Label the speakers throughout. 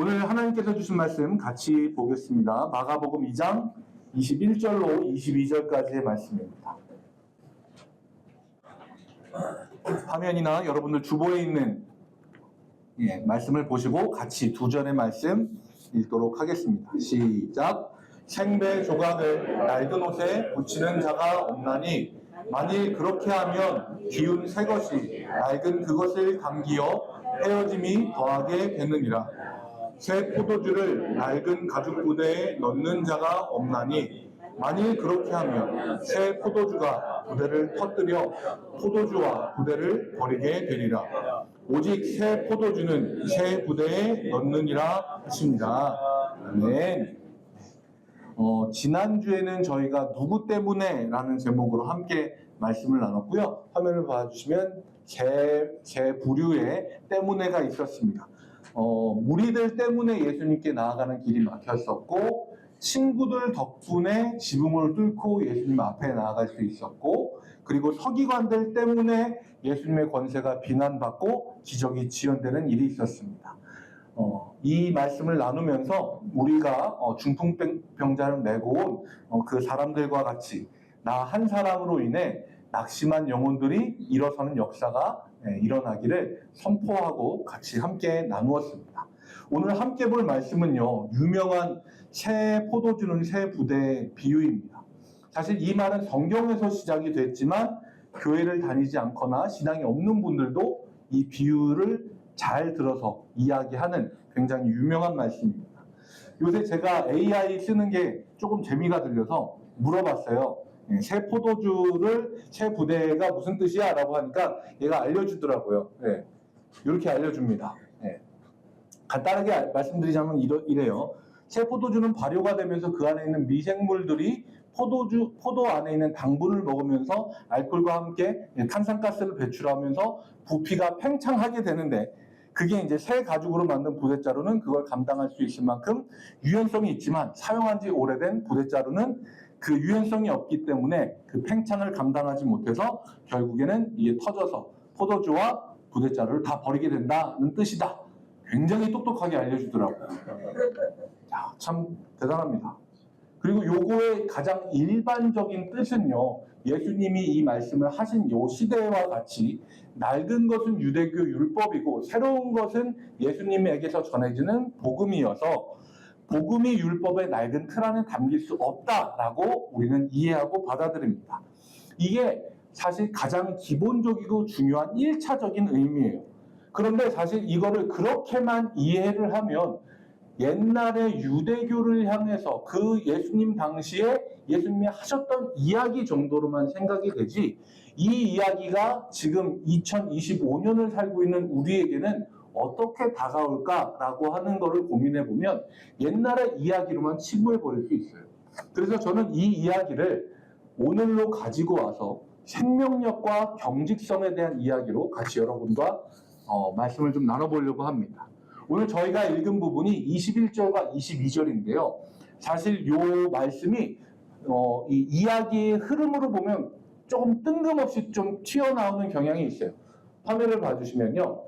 Speaker 1: 오늘 하나님께서 주신 말씀 같이 보겠습니다. 마가복음 2장 21절로 22절까지의 말씀입니다. 화면이나 여러분들 주보에 있는 예, 말씀을 보시고 같이 두 절의 말씀 읽도록 하겠습니다. 시작. 생배 조각을 낡은 옷에 붙이는 자가 없나니 만일 그렇게 하면 기운 새 것이 낡은 그것을 감기어 헤어짐이 더하게 되느니라. 새 포도주를 낡은 가죽 부대에 넣는 자가 없나니 만일 그렇게 하면 새 포도주가 부대를 터뜨려 포도주와 부대를 버리게 되리라. 오직 새 포도주는 새 부대에 넣느니라 하십니다. 아멘. 어, 지난주에는 저희가 누구 때문에 라는 제목으로 함께 말씀을 나눴고요. 화면을 봐주시면 개, 개 부류의 때문에가 있었습니다. 어, 무리들 때문에 예수님께 나아가는 길이 막혔었고, 친구들 덕분에 지붕을 뚫고 예수님 앞에 나아갈 수 있었고, 그리고 서기관들 때문에 예수님의 권세가 비난받고 기적이 지연되는 일이 있었습니다. 어, 이 말씀을 나누면서 우리가 어, 중풍병자를 메고 온 어, 그 사람들과 같이 나 한 사람으로 인해 낙심한 영혼들이 일어서는 역사가 예, 일어나기를 선포하고 같이 함께 나누었습니다. 오늘 함께 볼 말씀은요, 유명한 새 포도주는 새 부대의 비유입니다. 사실 이 말은 성경에서 시작이 됐지만 교회를 다니지 않거나 신앙이 없는 분들도 이 비유를 잘 들어서 이야기하는 굉장히 유명한 말씀입니다. 요새 제가 AI 쓰는 게 조금 재미가 들려서 물어봤어요. 예, 새 포도주를 새 부대가 무슨 뜻이야? 라고 하니까 얘가 알려주더라고요. 예, 이렇게 알려줍니다. 예. 간단하게 알- 말씀드리자면 이러, 이래요. 새 포도주는 발효가 되면서 그 안에 있는 미생물들이 포도주, 포도 안에 있는 당분을 먹으면서 알코올과 함께 탄산가스를 배출하면서 부피가 팽창하게 되는데 그게 이제 새 가죽으로 만든 부대자루는 그걸 감당할 수 있을 만큼 유연성이 있지만 사용한 지 오래된 부대자루는 그 유연성이 없기 때문에 그 팽창을 감당하지 못해서 결국에는 이게 터져서 포도주와 부대자루를 다 버리게 된다는 뜻이다. 굉장히 똑똑하게 알려주더라고요. 야, 참 대단합니다. 그리고 요거의 가장 일반적인 뜻은요, 예수님이 이 말씀을 하신 요 시대와 같이 낡은 것은 유대교 율법이고 새로운 것은 예수님에게서 전해지는 복음이어서 복음이 율법의 낡은 틀 안에 담길 수 없다라고 우리는 이해하고 받아들입니다. 이게 사실 가장 기본적이고 중요한 1차적인 의미예요. 그런데 사실 이거를 그렇게만 이해를 하면 옛날에 유대교를 향해서 그 예수님 당시에 예수님이 하셨던 이야기 정도로만 생각이 되지 이 이야기가 지금 2025년을 살고 있는 우리에게는 어떻게 다가올까라고 하는 것을 고민해 보면 옛날의 이야기로만 치부해 버릴 수 있어요. 그래서 저는 이 이야기를 오늘로 가지고 와서 생명력과 경직성에 대한 이야기로 같이 여러분과 어, 말씀을 좀 나눠보려고 합니다. 오늘 저희가 읽은 부분이 21절과 22절인데요. 사실 이 말씀이 어, 이 이야기의 흐름으로 보면 조금 뜬금없이 좀 튀어나오는 경향이 있어요. 화면을 봐주시면요.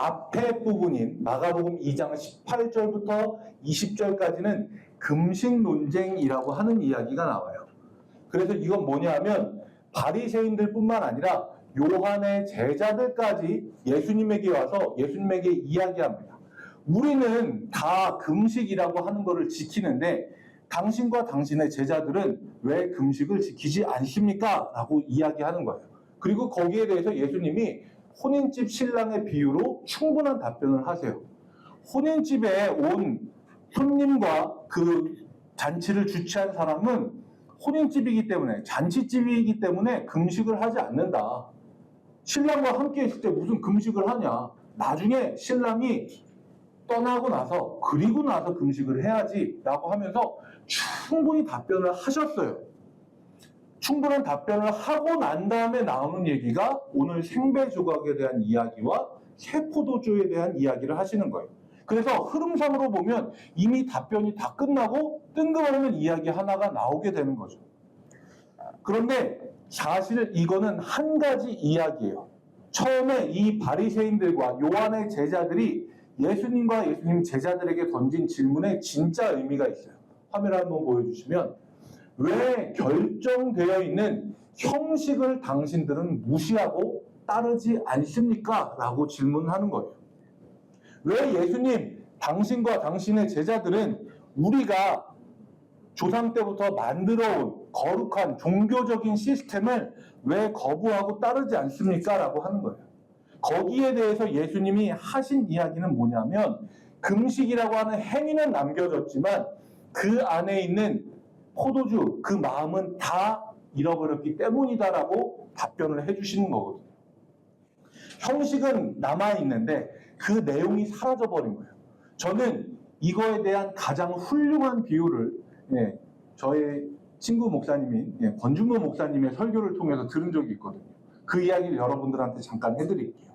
Speaker 1: 앞에 부분인 마가복음 2장 18절부터 20절까지는 금식 논쟁이라고 하는 이야기가 나와요. 그래서 이건 뭐냐면 바리새인들뿐만 아니라 요한의 제자들까지 예수님에게 와서 예수님에게 이야기합니다. 우리는 다 금식이라고 하는 것을 지키는데 당신과 당신의 제자들은 왜 금식을 지키지 않습니까? 라고 이야기하는 거예요. 그리고 거기에 대해서 예수님이 혼인집 신랑의 비유로 충분한 답변을 하세요. 혼인집에 온 손님과 그 잔치를 주최한 사람은 혼인집이기 때문에 잔치집이기 때문에 금식을 하지 않는다. 신랑과 함께 있을 때 무슨 금식을 하냐? 나중에 신랑이 떠나고 나서 그리고 나서 금식을 해야지라고 하면서 충분히 답변을 하셨어요. 충분한 답변을 하고 난 다음에 나오는 얘기가 오늘 생배 조각에 대한 이야기와 세포도주에 대한 이야기를 하시는 거예요. 그래서 흐름상으로 보면 이미 답변이 다 끝나고 뜬금없는 이야기 하나가 나오게 되는 거죠. 그런데 사실 이거는 한 가지 이야기예요. 처음에 이 바리새인들과 요한의 제자들이 예수님과 예수님 제자들에게 던진 질문에 진짜 의미가 있어요. 화면 한번 보여주시면 왜 결정되어 있는 형식을 당신들은 무시하고 따르지 않습니까? 라고 질문하는 거예요. 왜 예수님, 당신과 당신의 제자들은 우리가 조상 때부터 만들어 온 거룩한 종교적인 시스템을 왜 거부하고 따르지 않습니까? 라고 하는 거예요. 거기에 대해서 예수님이 하신 이야기는 뭐냐면 금식이라고 하는 행위는 남겨졌지만 그 안에 있는 포도주, 그 마음은 다 잃어버렸기 때문이다라고 답변을 해주시는 거거든요. 형식은 남아있는데 그 내용이 사라져버린 거예요. 저는 이거에 대한 가장 훌륭한 비유를 예, 저의 친구 목사님인 예, 권중모 목사님의 설교를 통해서 들은 적이 있거든요. 그 이야기를 여러분들한테 잠깐 해드릴게요.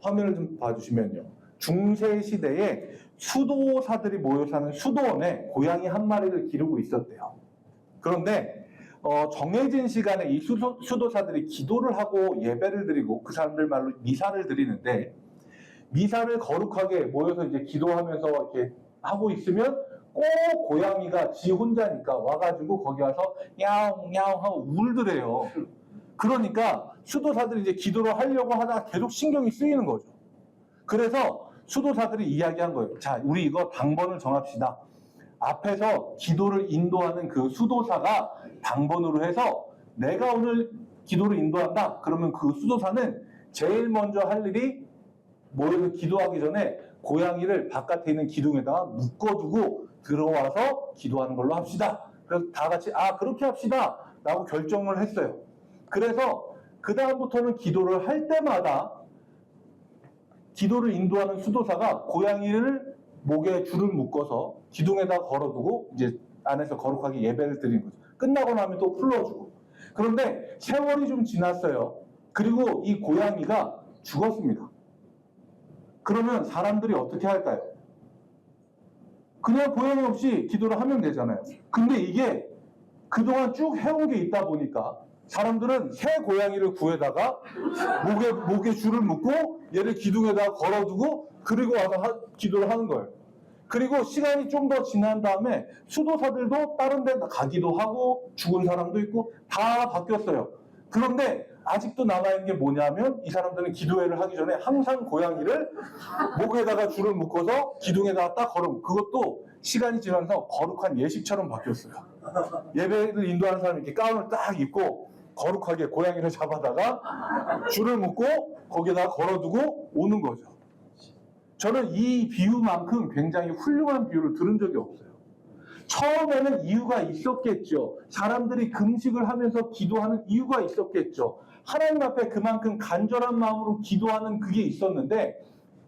Speaker 1: 화면을 좀 봐주시면요. 중세 시대에 수도사들이 모여 사는 수도원에 고양이 한 마리를 기르고 있었대요. 그런데 어, 정해진 시간에 이 수도, 수도사들이 기도를 하고 예배를 드리고 그 사람들 말로 미사를 드리는데 미사를 거룩하게 모여서 이제 기도하면서 이렇게 하고 있으면 꼭 고양이가 지 혼자니까 와가지고 거기 와서 야옹 야옹 하고 울더래요. 그러니까 수도사들이 이제 기도를 하려고 하다가 계속 신경이 쓰이는 거죠. 그래서 수도사들이 이야기한 거예요. 자, 우리 이거 당번을 정합시다. 앞에서 기도를 인도하는 그 수도사가 당번으로 해서 내가 오늘 기도를 인도한다. 그러면 그 수도사는 제일 먼저 할 일이 모여서 기도하기 전에 고양이를 바깥에 있는 기둥에다가 묶어두고 들어와서 기도하는 걸로 합시다. 그래서 다 같이 아 그렇게 합시다. 라고 결정을 했어요. 그래서 그 다음부터는 기도를 할 때마다 기도를 인도하는 수도사가 고양이를 목에 줄을 묶어서 기둥에다 걸어두고 이제 안에서 거룩하게 예배를 드리는 거죠. 끝나고 나면 또 풀어주고. 그런데 세월이 좀 지났어요. 그리고 이 고양이가 죽었습니다. 그러면 사람들이 어떻게 할까요? 그냥 고양이 없이 기도를 하면 되잖아요. 근데 이게 그동안 쭉 해온 게 있다 보니까 사람들은 새 고양이를 구해다가 목에, 목에 줄을 묶고 얘를 기둥에다가 걸어두고 그리고 와서 하- 기도를 하는 거예요. 그리고 시간이 좀 더 지난 다음에 수도사들도 다른 데 가기도 하고 죽은 사람도 있고 다 바뀌었어요. 그런데 아직도 남아있는 게 뭐냐면 이 사람들은 기도회를 하기 전에 항상 고양이를 목에다가 줄을 묶어서 기둥에다가 딱 걸어 그것도 시간이 지나면서 거룩한 예식처럼 바뀌었어요. 예배를 인도하는 사람이 이렇게 가운을 딱 입고 거룩하게 고양이를 잡아다가 줄을 묶고 거기에다가 걸어두고 오는 거죠. 저는 이 비유만큼 굉장히 훌륭한 비유를 들은 적이 없어요. 처음에는 이유가 있었겠죠. 사람들이 금식을 하면서 기도하는 이유가 있었겠죠. 하나님 앞에 그만큼 간절한 마음으로 기도하는 그게 있었는데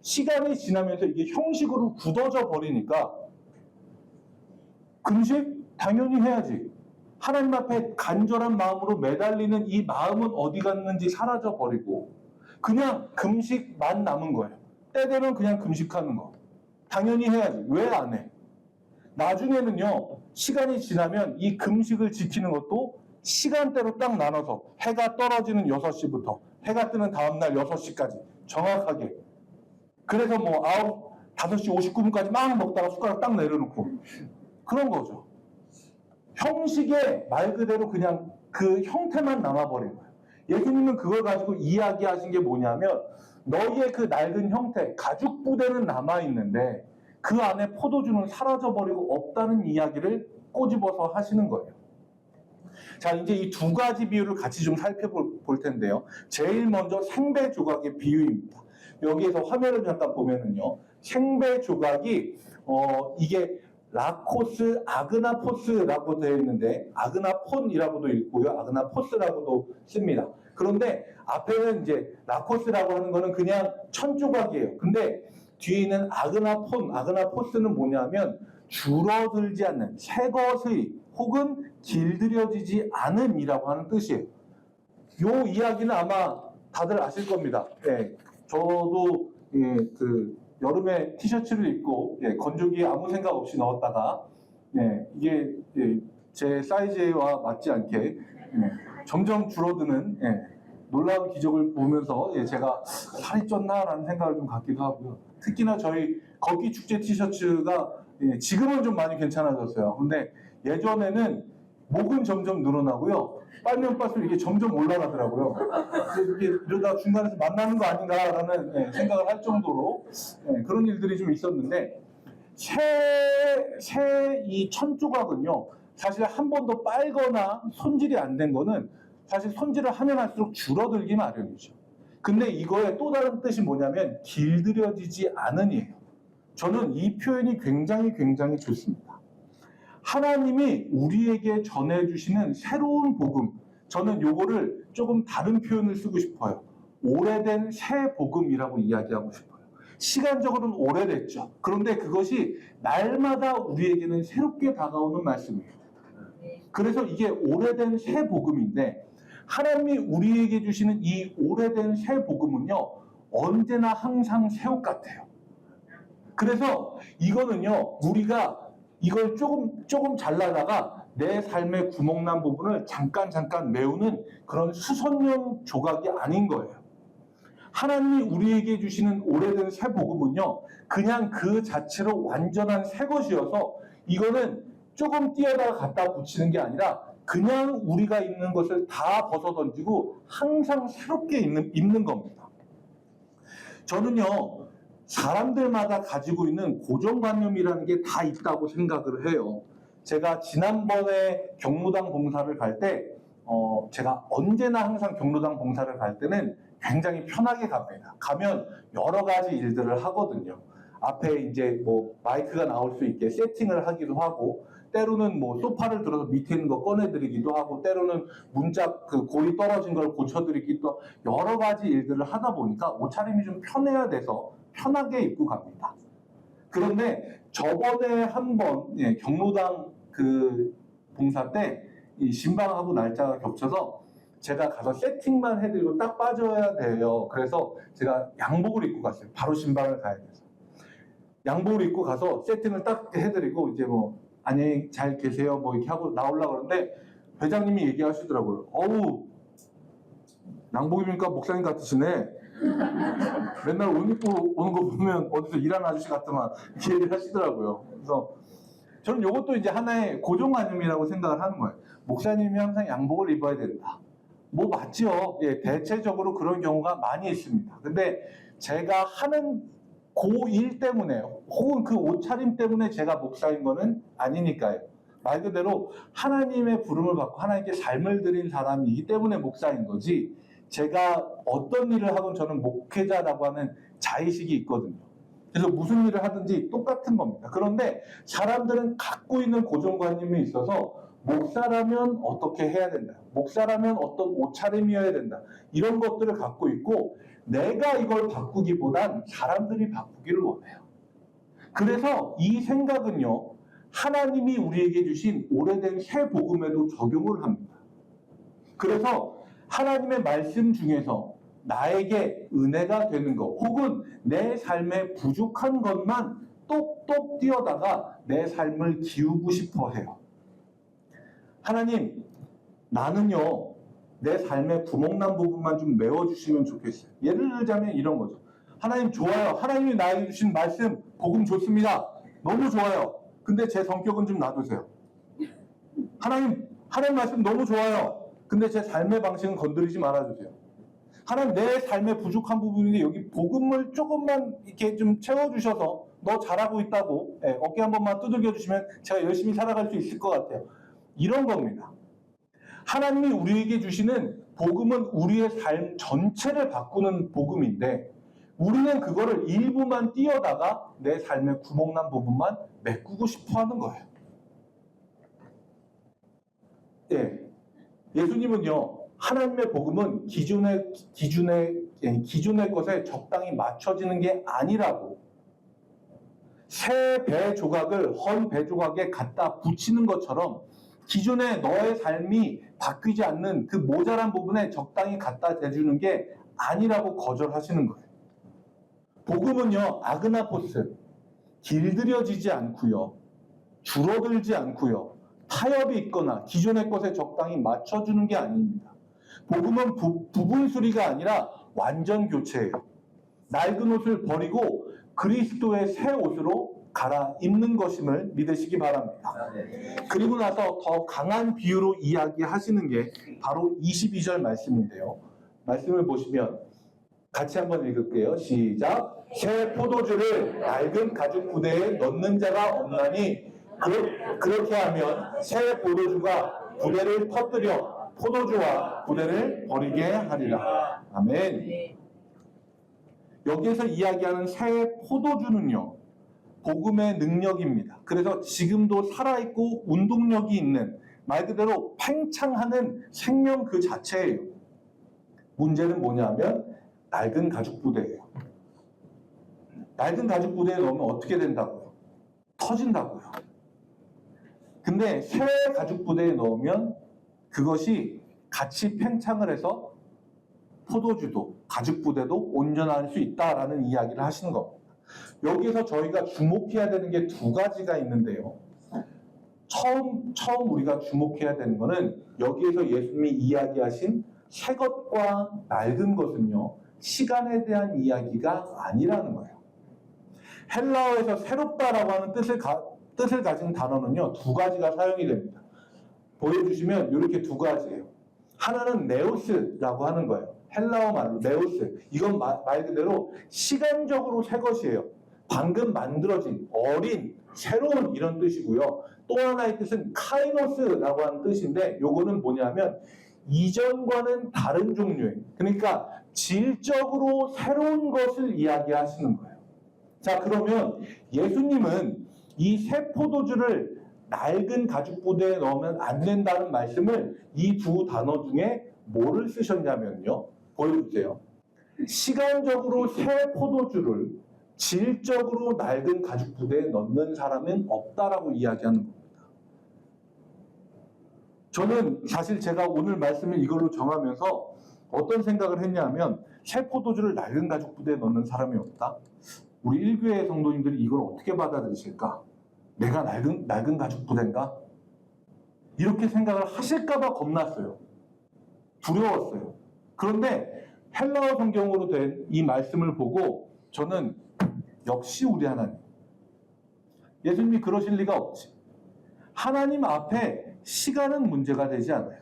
Speaker 1: 시간이 지나면서 이게 형식으로 굳어져 버리니까 금식 당연히 해야지. 하나님 앞에 간절한 마음으로 매달리는 이 마음은 어디 갔는지 사라져 버리고 그냥 금식만 남은 거예요. 때 되면 그냥 금식하는 거. 당연히 해야지. 왜 안 해? 나중에는요, 시간이 지나면 이 금식을 지키는 것도 시간대로 딱 나눠서 해가 떨어지는 6시부터 해가 뜨는 다음날 6시까지 정확하게. 그래서 뭐 9, 5시 59분까지 막 먹다가 숟가락 딱 내려놓고 그런 거죠. 형식에 말 그대로 그냥 그 형태만 남아버린 거예요. 예수님은 그걸 가지고 이야기하신 게 뭐냐면 너희의 그 낡은 형태, 가죽 부대는 남아있는데 그 안에 포도주는 사라져버리고 없다는 이야기를 꼬집어서 하시는 거예요. 자, 이제 이 두 가지 비유를 같이 좀 살펴볼 볼 텐데요. 제일 먼저 생배 조각의 비유입니다. 여기에서 화면을 잠깐 보면은요. 생배 조각이, 어, 이게 라코스 아그나포스라고 되어 있는데, 아그나폰이라고도 읽고요. 아그나포스라고도 씁니다. 그런데 앞에는 이제 라코스라고 하는 거는 그냥 천 조각이에요. 근데 뒤에 있는 아그나폰, 아그나포스는 뭐냐면 줄어들지 않는 새 것의 혹은 길들여지지 않음이라고 하는 뜻이에요. 요 이야기는 아마 다들 아실 겁니다. 예, 저도 예, 그 여름에 티셔츠를 입고 예, 건조기에 아무 생각 없이 넣었다가 예, 이게 예, 제 사이즈와 맞지 않게 예, 점점 줄어드는 예, 놀라운 기적을 보면서 예, 제가 살이 쪘나라는 생각을 좀 갖기도 하고요. 특히나 저희 걷기 축제 티셔츠가 예, 지금은 좀 많이 괜찮아졌어요. 근데 예전에는 목은 점점 늘어나고요. 빨면 빨수록 이게 점점 올라가더라고요. 이게 이러다 중간에서 만나는 거 아닌가라는 예, 생각을 할 정도로 예, 그런 일들이 좀 있었는데 새새이 천 조각은요 사실 한 번도 빨거나 손질이 안 된 거는 사실 손질을 하면 할수록 줄어들기 마련이죠. 근데 이거의 또 다른 뜻이 뭐냐면 길들여지지 않으니에요. 저는 이 표현이 굉장히 굉장히 좋습니다. 하나님이 우리에게 전해주시는 새로운 복음. 저는 요거를 조금 다른 표현을 쓰고 싶어요. 오래된 새 복음이라고 이야기하고 싶어요. 시간적으로는 오래됐죠. 그런데 그것이 날마다 우리에게는 새롭게 다가오는 말씀이에요. 그래서 이게 오래된 새 복음인데 하나님이 우리에게 주시는 이 오래된 새 복음은요 언제나 항상 새 옷 같아요. 그래서 이거는요 우리가 이걸 조금 조금 잘라다가 내 삶의 구멍난 부분을 잠깐 잠깐 메우는 그런 수선용 조각이 아닌 거예요. 하나님이 우리에게 주시는 오래된 새 복음은요 그냥 그 자체로 완전한 새 것이어서 이거는 조금 띄어다가 갖다 붙이는 게 아니라 그냥 우리가 입는 것을 다 벗어 던지고 항상 새롭게 입는, 입는 겁니다. 저는요, 사람들마다 가지고 있는 고정관념이라는 게 다 있다고 생각을 해요. 제가 지난번에 경로당 봉사를 갈 때, 어, 제가 언제나 항상 경로당 봉사를 갈 때는 굉장히 편하게 갑니다. 가면 여러 가지 일들을 하거든요. 앞에 이제 뭐 마이크가 나올 수 있게 세팅을 하기도 하고, 때로는 뭐 소파를 들어서 밑에 있는 거 꺼내드리기도 하고 때로는 문자 그 고이 떨어진 걸 고쳐드리기도 하고 여러 가지 일들을 하다 보니까 옷차림이 좀 편해야 돼서 편하게 입고 갑니다. 그런데 저번에 한번 예, 경로당 그 봉사 때 이 신방하고 날짜가 겹쳐서 제가 가서 세팅만 해드리고 딱 빠져야 돼요. 그래서 제가 양복을 입고 갔어요. 바로 신방을 가야 돼서. 양복을 입고 가서 세팅을 딱 해드리고 이제 뭐 안녕히 잘 계세요 뭐 이렇게 하고 나오려고 그러는데 회장님이 얘기하시더라고요. 어우 양복 입으니까 목사님 같으시네. 맨날 옷 입고 오는 거 보면 어디서 일하는 아저씨 같더만 이렇게 얘기를 하시더라고요. 그래서 저는 이것도 이제 하나의 고정관념이라고 생각을 하는 거예요. 목사님이 항상 양복을 입어야 된다. 뭐 맞죠. 예, 대체적으로 그런 경우가 많이 있습니다. 근데 제가 하는 고1 때문에 혹은 그 옷차림 때문에 제가 목사인 거는 아니니까요. 말 그대로 하나님의 부름을 받고 하나님께 삶을 드린 사람이기 때문에 목사인 거지 제가 어떤 일을 하건 저는 목회자라고 하는 자의식이 있거든요. 그래서 무슨 일을 하든지 똑같은 겁니다. 그런데 사람들은 갖고 있는 고정관념이 있어서 목사라면 어떻게 해야 된다. 목사라면 어떤 옷차림이어야 된다. 이런 것들을 갖고 있고 내가 이걸 바꾸기보단 사람들이 바꾸기를 원해요. 그래서 이 생각은요, 하나님이 우리에게 주신 오래된 새 복음에도 적용을 합니다. 그래서 하나님의 말씀 중에서 나에게 은혜가 되는 것, 혹은 내 삶에 부족한 것만 똑똑 띄어다가 내 삶을 기우고 싶어 해요. 하나님, 나는요, 내 삶의 구멍난 부분만 좀 메워주시면 좋겠어요. 예를 들자면 이런 거죠. 하나님 좋아요. 하나님이 나에게 주신 말씀, 복음 좋습니다. 너무 좋아요. 근데 제 성격은 좀 놔두세요. 하나님, 하나님 말씀 너무 좋아요. 근데 제 삶의 방식은 건드리지 말아주세요. 하나님 내 삶의 부족한 부분인데 여기 복음을 조금만 이렇게 좀 채워주셔서 너 잘하고 있다고 예, 어깨 한 번만 두들겨 주시면 제가 열심히 살아갈 수 있을 것 같아요. 이런 겁니다. 하나님이 우리에게 주시는 복음은 우리의 삶 전체를 바꾸는 복음인데 우리는 그거를 일부만 띄어다가 내 삶의 구멍난 부분만 메꾸고 싶어 하는 거예요. 예. 예수님은요, 하나님의 복음은 기존의, 기준의, 예, 기존의 것에 적당히 맞춰지는 게 아니라고. 새 배 조각을 헌 배 조각에 갖다 붙이는 것처럼 기존의 너의 삶이 바뀌지 않는 그 모자란 부분에 적당히 갖다 대주는 게 아니라고 거절하시는 거예요. 복음은요, 아그나포스, 길들여지지 않고요, 줄어들지 않고요, 타협이 있거나 기존의 것에 적당히 맞춰주는 게 아닙니다. 복음은 부, 부분 수리가 아니라 완전 교체예요. 낡은 옷을 버리고 그리스도의 새 옷으로 갈아입는 것임을 믿으시기 바랍니다. 그리고 나서 더 강한 비유로 이야기하시는 게 바로 22절 말씀인데요. 말씀을 보시면 같이 한번 읽을게요. 시작. 새 포도주를 낡은 가죽 부대에 넣는 자가 없나니 그, 그렇 게 하면 새 포도주가 부대를 터뜨려 포도주와 부대를 버리게 하리라. 아멘. 여기에서 이야기하는 새 포도주는요. 복음의 능력입니다. 그래서 지금도 살아있고 운동력이 있는 말 그대로 팽창하는 생명 그 자체예요. 문제는 뭐냐면 낡은 가죽 부대예요. 낡은 가죽 부대에 넣으면 어떻게 된다고요? 터진다고요. 근데 새 가죽 부대에 넣으면 그것이 같이 팽창을 해서 포도주도 가죽 부대도 온전할 수 있다라는 이야기를 하시는 겁니다. 여기서 저희가 주목해야 되는 게 두 가지가 있는데요. 처음 처음 우리가 주목해야 되는 거는 여기에서 예수님이 이야기하신 새 것과 낡은 것은요 시간에 대한 이야기가 아니라는 거예요. 헬라어에서 새롭다라고 하는 뜻을 가, 뜻을 가진 단어는요 두 가지가 사용이 됩니다. 보여주시면 이렇게 두 가지예요. 하나는 네오스라고 하는 거예요. 헬라어 말로 네오스. 이건 마- 말 그대로 시간적으로 새 것이에요. 방금 만들어진 어린 새로운 이런 뜻이고요. 또 하나의 뜻은 카이노스라고 하는 뜻인데 요거는 뭐냐면 이전과는 다른 종류예요. 그러니까 질적으로 새로운 것을 이야기하시는 거예요. 자 그러면 예수님은 이 새 포도주를 낡은 가죽 부대에 넣으면 안 된다는 말씀을 이 두 단어 중에 뭐를 쓰셨냐면요. 보여주세요. 시간적으로 새 포도주를 질적으로 낡은 가죽 부대에 넣는 사람은 없다라고 이야기하는 겁니다. 저는 사실 제가 오늘 말씀을 이걸로 정하면서 어떤 생각을 했냐면 새 포도주를 낡은 가죽 부대에 넣는 사람이 없다. 우리 일교회 성도님들이 이걸 어떻게 받아들이실까? 내가 낡은 낡은 가죽 부대인가? 이렇게 생각을 하실까봐 겁났어요. 두려웠어요. 그런데 헬라어 성경으로 된 이 말씀을 보고 저는 역시 우리 하나님. 예수님이 그러실 리가 없지. 하나님 앞에 시간은 문제가 되지 않아요.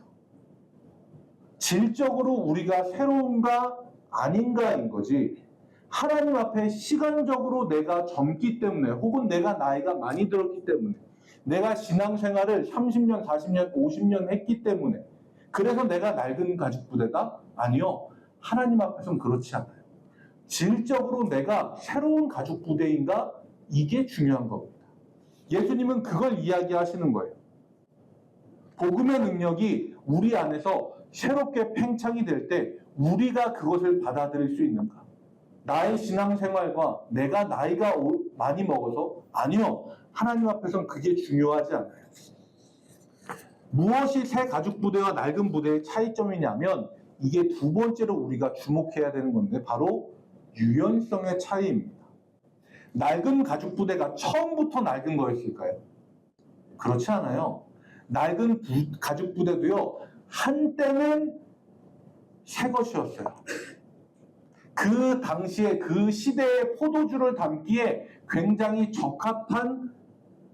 Speaker 1: 질적으로 우리가 새로운가 아닌가인 거지. 하나님 앞에 시간적으로 내가 젊기 때문에 혹은 내가 나이가 많이 들었기 때문에 내가 신앙생활을 30년, 40년, 50년 했기 때문에 그래서 내가 낡은 가죽 부대가 아니요. 하나님 앞에서는 그렇지 않아요. 질적으로 내가 새로운 가죽 부대인가 이게 중요한 겁니다. 예수님은 그걸 이야기하시는 거예요. 복음의 능력이 우리 안에서 새롭게 팽창이 될 때 우리가 그것을 받아들일 수 있는가? 나의 신앙생활과 내가 나이가 오- 많이 먹어서 아니요. 하나님 앞에서는 그게 중요하지 않아요. 무엇이 새 가죽 부대와 낡은 부대의 차이점이냐면 이게 두 번째로 우리가 주목해야 되는 건데 바로 유연성의 차이입니다. 낡은 가죽 부대가 처음부터 낡은 거였을까요? 그렇지 않아요. 낡은 부- 가죽 부대도요 한때는 새 것이었어요. 그 당시에 그 시대의 포도주를 담기에 굉장히 적합한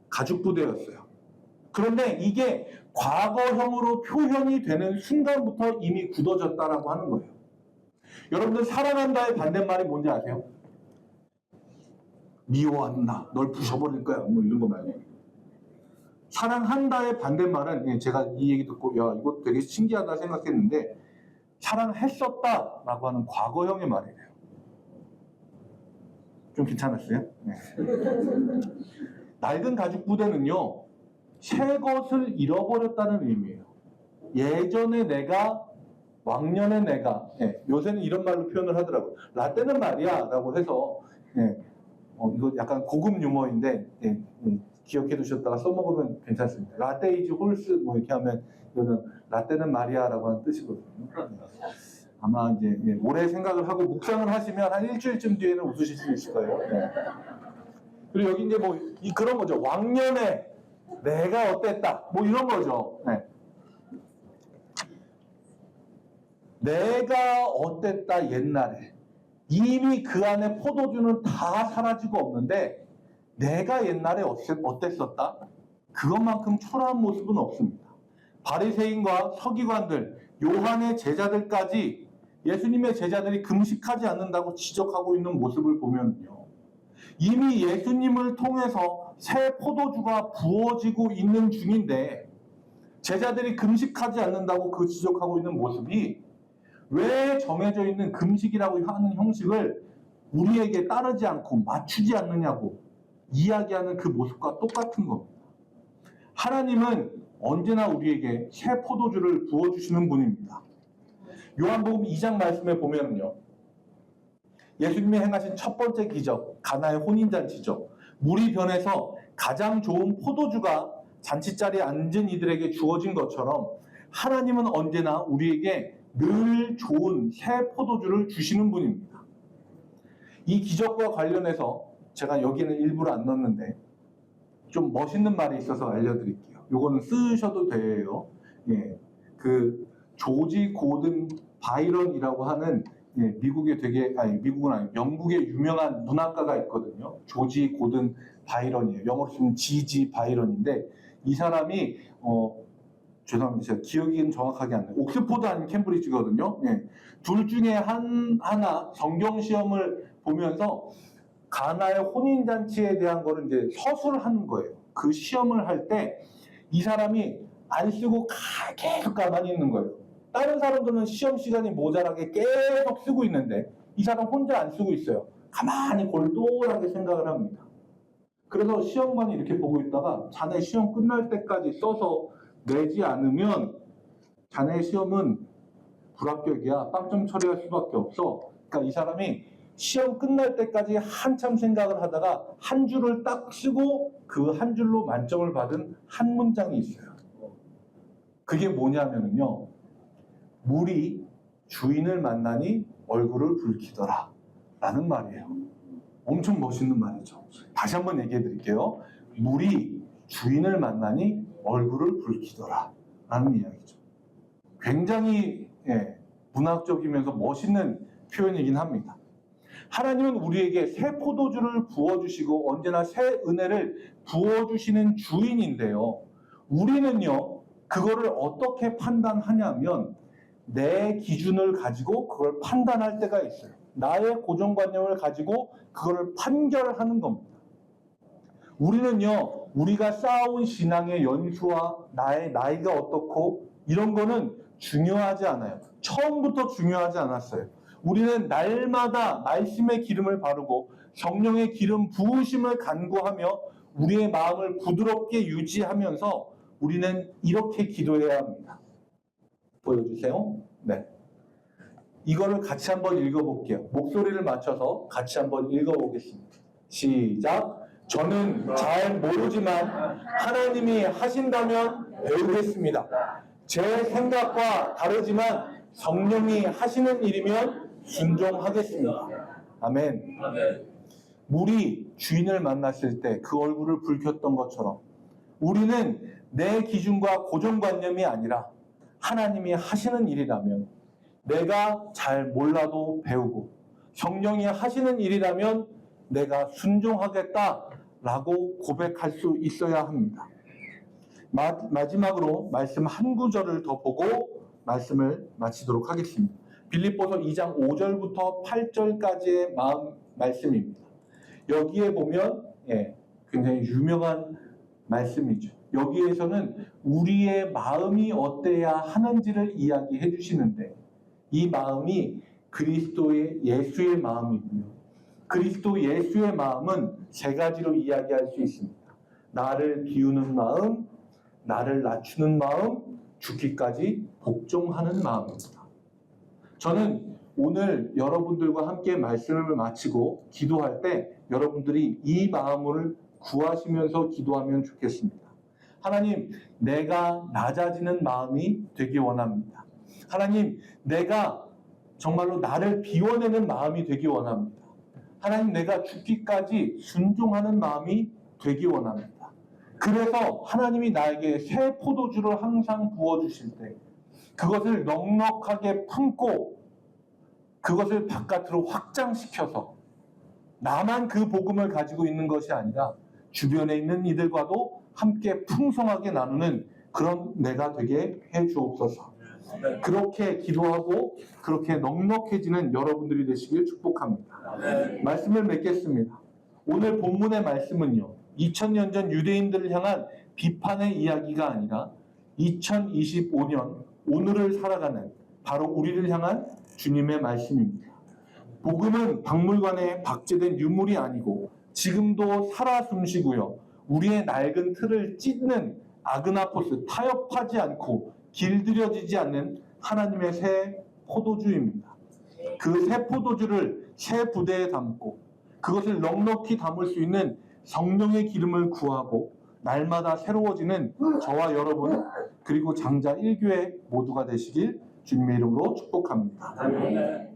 Speaker 1: 가죽 부대였어요. 그런데 이게 과거형으로 표현이 되는 순간부터 이미 굳어졌다라고 하는 거예요. 여러분들 사랑한다의 반대말이 뭔지 아세요? 미워한다. 널 부셔버릴 거야. 뭐 이런 거 말이에요. 사랑한다의 반대말은 예, 제가 이 얘기 듣고 야 이거 되게 신기하다 생각했는데 사랑했었다라고 하는 과거형의 말이에요. 좀 괜찮았어요? 네. 낡은 가죽 부대는요 새 것을 잃어버렸다는 의미예요. 예전에 내가 왕년에 내가 예, 요새는 이런 말로 표현을 하더라고요. 라떼는 말이야 라고 해서 예, 어, 이거 약간 고급 유머인데 예, 예, 기억해 두셨다가 써먹으면 괜찮습니다. 라떼 이즈 홀스 뭐 이렇게 하면 이거는 라떼는 말이야라고 하는 뜻이거든요. 예. 아마 이제 예, 오래 생각을 하고 묵상을 하시면 한 일주일쯤 뒤에는 웃으실 수 있을 거예요. 예. 그리고 여기 이제 뭐 이 그런 거죠. 왕년에 내가 어땠다. 뭐 이런 거죠. 네. 내가 어땠다 옛날에 이미 그 안에 포도주는 다 사라지고 없는데 내가 옛날에 어땠- 어땠었다? 그것만큼 초라한 모습은 없습니다. 바리새인과 서기관들, 요한의 제자들까지 예수님의 제자들이 금식하지 않는다고 지적하고 있는 모습을 보면요. 이미 예수님을 통해서 새 포도주가 부어지고 있는 중인데 제자들이 금식하지 않는다고 그 지적하고 있는 모습이 왜 정해져 있는 금식이라고 하는 형식을 우리에게 따르지 않고 맞추지 않느냐고 이야기하는 그 모습과 똑같은 겁니다. 하나님은 언제나 우리에게 새 포도주를 부어주시는 분입니다. 요한복음 2장 말씀에 보면요. 예수님이 행하신 첫 번째 기적, 가나의 혼인잔치죠. 물이 변해서 가장 좋은 포도주가 잔치자리에 앉은 이들에게 주어진 것처럼 하나님은 언제나 우리에게 늘 좋은 새 포도주를 주시는 분입니다. 이 기적과 관련해서 제가 여기는 일부러 안 넣었는데 좀 멋있는 말이 있어서 알려드릴게요. 요거는 쓰셔도 돼요. 예, 그 조지 고든 바이런이라고 하는 예, 미국의 되게 아니 미국은 아니 영국의 유명한 문학가가 있거든요. 조지 고든 바이런이에요. 영어로 쓰면 지지 바이런인데 이 사람이 어 죄송합니다. 제가 기억이 정확하게 안 나요. 옥스포드 아니면 캠브리지거든요. 예. 둘 중에 한 하나 성경 시험을 보면서 가나의 혼인 잔치에 대한 거를 이제 서술을 하는 거예요. 그 시험을 할 때 이 사람이 안 쓰고 가- 계속 가만히 있는 거예요. 다른 사람들은 시험 시간이 모자라게 계속 쓰고 있는데 이 사람 혼자 안 쓰고 있어요. 가만히 골똘하게 생각을 합니다. 그래서 시험관이 이렇게 보고 있다가 자네 시험 끝날 때까지 써서 내지 않으면 자네 시험은 불합격이야. 빵점 처리할 수밖에 없어. 그러니까 이 사람이 시험 끝날 때까지 한참 생각을 하다가 한 줄을 딱 쓰고 그 한 줄로 만점을 받은 한 문장이 있어요. 그게 뭐냐면요. 물이 주인을 만나니 얼굴을 붉히더라. 라는 말이에요. 엄청 멋있는 말이죠. 다시 한번 얘기해 드릴게요. 물이 주인을 만나니 얼굴을 붉히더라. 라는 이야기죠. 굉장히 예, 문학적이면서 멋있는 표현이긴 합니다. 하나님은 우리에게 새 포도주를 부어주시고 언제나 새 은혜를 부어주시는 주인인데요. 우리는요, 그거를 어떻게 판단하냐면 내 기준을 가지고 그걸 판단할 때가 있어요. 나의 고정관념을 가지고 그거를 판결하는 겁니다. 우리는요, 우리가 쌓아온 신앙의 연수와 나의 나이가 어떻고 이런 거는 중요하지 않아요. 처음부터 중요하지 않았어요. 우리는 날마다 말씀의 기름을 바르고 성령의 기름 부으심을 간구하며 우리의 마음을 부드럽게 유지하면서 우리는 이렇게 기도해야 합니다. 보여주세요. 네. 이거를 같이 한번 읽어볼게요. 목소리를 맞춰서 같이 한번 읽어보겠습니다. 시작. 저는 잘 모르지만 하나님이 하신다면 배우겠습니다. 제 생각과 다르지만 성령이 하시는 일이면 순종하겠습니다. 아멘. 물이 주인을 만났을 때 그 얼굴을 붉혔던 것처럼 우리는 내 기준과 고정관념이 아니라 하나님이 하시는 일이라면 내가 잘 몰라도 배우고 성령이 하시는 일이라면 내가 순종하겠다라고 고백할 수 있어야 합니다. 마, 마지막으로 말씀 한 구절을 더 보고 말씀을 마치도록 하겠습니다. 빌립보서 2장 5절부터 8절까지의 마음 말씀입니다. 여기에 보면 예, 굉장히 유명한 말씀이죠. 여기에서는 우리의 마음이 어때야 하는지를 이야기해 주시는데 이 마음이 그리스도의 예수의 마음이고요. 그리스도 예수의 마음은 세 가지로 이야기할 수 있습니다. 나를 비우는 마음, 나를 낮추는 마음, 죽기까지 복종하는 마음입니다. 저는 오늘 여러분들과 함께 말씀을 마치고 기도할 때 여러분들이 이 마음을 구하시면서 기도하면 좋겠습니다. 하나님, 내가 낮아지는 마음이 되기 원합니다. 하나님, 내가 정말로 나를 비워내는 마음이 되기 원합니다. 하나님, 내가 죽기까지 순종하는 마음이 되기 원합니다. 그래서 하나님이 나에게 새 포도주를 항상 부어주실 때 그것을 넉넉하게 품고 그것을 바깥으로 확장시켜서 나만 그 복음을 가지고 있는 것이 아니라 주변에 있는 이들과도 함께 풍성하게 나누는 그런 내가 되게 해 주옵소서. 그렇게 기도하고 그렇게 넉넉해지는 여러분들이 되시길 축복합니다. 말씀을 맺겠습니다. 오늘 본문의 말씀은요. 2000년 전 유대인들을 향한 비판의 이야기가 아니라 2025년 오늘을 살아가는 바로 우리를 향한 주님의 말씀입니다. 복음은 박물관에 박제된 유물이 아니고 지금도 살아 숨쉬고요. 우리의 낡은 틀을 찢는 아그나포스 타협하지 않고 길들여지지 않는 하나님의 새 포도주입니다. 그 새 포도주를 새 부대에 담고 그것을 넉넉히 담을 수 있는 성령의 기름을 구하고 날마다 새로워지는 저와 여러분 그리고 장자 1교회 모두가 되시길 주님의 이름으로 축복합니다.
Speaker 2: 아멘.